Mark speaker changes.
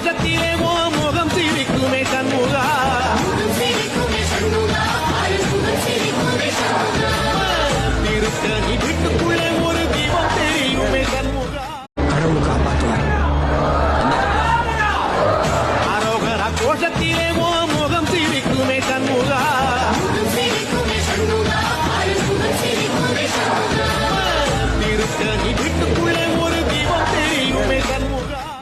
Speaker 1: சந்தோஷத்திலே ஓ முகம் சிரிக்குமே சண்முகா திருத்தணி வீட்டுக்குள்ளே ஒரு தீபம் தெரியுமே சண்முகா கடவுள் காப்பாற்றுவார் ஆரோகர கோஷத்திலே